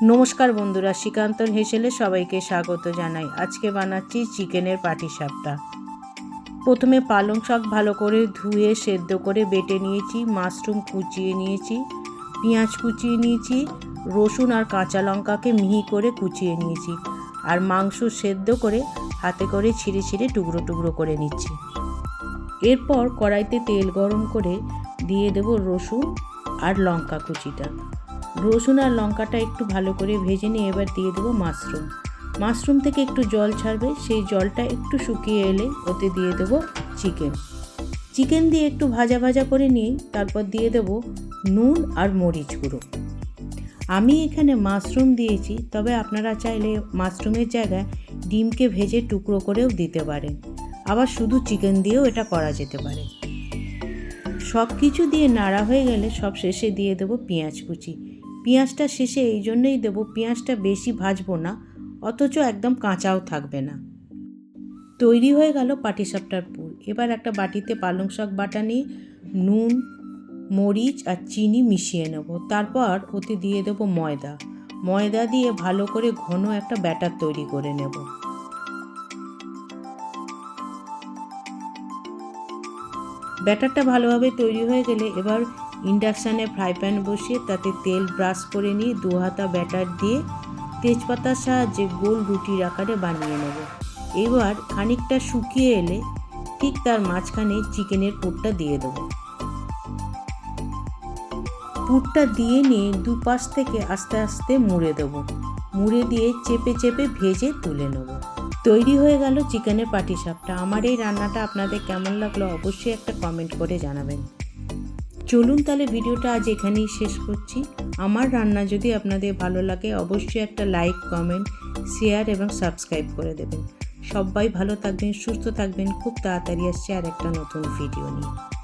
নমস্কার বন্ধুরা, শ্রীকান্তর হেসেলে সবাইকে স্বাগত জানাই। আজকে বানাচ্ছি চিকেনের পাটি পাটিসাপটা। প্রথমে পালং শাক ভালো করে ধুয়ে সেদ্ধ করে বেটে নিয়েছি, মাশরুম কুচিয়ে নিয়েছি, পেঁয়াজ কুচিয়ে নিয়েছি, রসুন আর কাঁচা লঙ্কাকে মিহি করে কুচিয়ে নিয়েছি আর মাংস সেদ্ধ করে হাতে করে ছিঁড়ে ছিঁড়ে টুকরো টুকরো করে নিচ্ছি। এরপর কড়াইতে তেল গরম করে দিয়ে দেব রসুন আর লঙ্কা কুচিটা। রসুন আর লঙ্কাটা একটু ভালো করে ভেজে নিয়ে এবার দিয়ে দেবো মাশরুম। মাশরুম থেকে একটু জল ছাড়বে, সেই জলটা একটু শুকিয়ে এলে ওতে দিয়ে দেবো চিকেন। চিকেন দিয়ে একটু ভাজা ভাজা করে নিয়ে তারপর দিয়ে দেবো নুন আর মরিচ গুঁড়ো। আমি এখানে মাশরুম দিয়েছি, তবে আপনারা চাইলে মাশরুমের জায়গায় ডিমকে ভেজে টুকরো করেও দিতে পারেন। আবার শুধু চিকেন দিয়েও এটা করা যেতে পারে। সব কিছু দিয়ে নাড়া হয়ে গেলে সব শেষে দিয়ে দেবো পেঁয়াজ কুচি। পেঁয়াজটা শেষে এই জন্যই দেবো পেঁয়াজটা বেশি ভাজবো না, অথচ একদম কাঁচাও থাকবে না। তৈরি হয়ে গেল পাটিসাপটার পুর। এবার একটা বাটিতে পালং শাক বাটা নিয়ে নুন, মরিচ আর চিনি মিশিয়ে নেব। তারপর ওতে দিয়ে দেবো ময়দা। ময়দা দিয়ে ভালো করে ঘন একটা ব্যাটার তৈরি করে নেব। ব্যাটারটা ভালোভাবে তৈরি হয়ে গেলে এবার ইন্ডাকশানে ফ্রাই প্যান বসিয়ে তাতে তেল ব্রাশ করে নিয়ে দু হাতা ব্যাটার দিয়ে তেজপাতার সাহায্যে গোল রুটির আকারে বানিয়ে নেব। এবার খানিকটা শুকিয়ে এলে ঠিক তার মাঝখানে চিকেনের পুরটা দিয়ে দেবো। পুরটা দিয়ে নিয়ে দুপাশ থেকে আস্তে আস্তে মুড়ে দেবো। মুড়ে দিয়ে চেপে চেপে ভেজে তুলে নেব। তৈরি হয়ে গেল চিকেনের পাটিসাপটা। আমার এই রান্নাটা আপনাদের কেমন লাগল অবশ্যই একটা কমেন্ট করে জানাবেন। চলুন তাহলে ভিডিওটা আজ এখানেই শেষ করছি। আমার রান্না যদি আপনাদের ভালো লাগে অবশ্যই একটা লাইক কমেন্ট শেয়ার এবং সাবস্ক্রাইব করে দেবেন। সবাই ভালো থাকবেন, সুস্থ থাকবেন। খুব তাড়াতাড়ি আসছে আর একটা নতুন ভিডিও নিয়ে।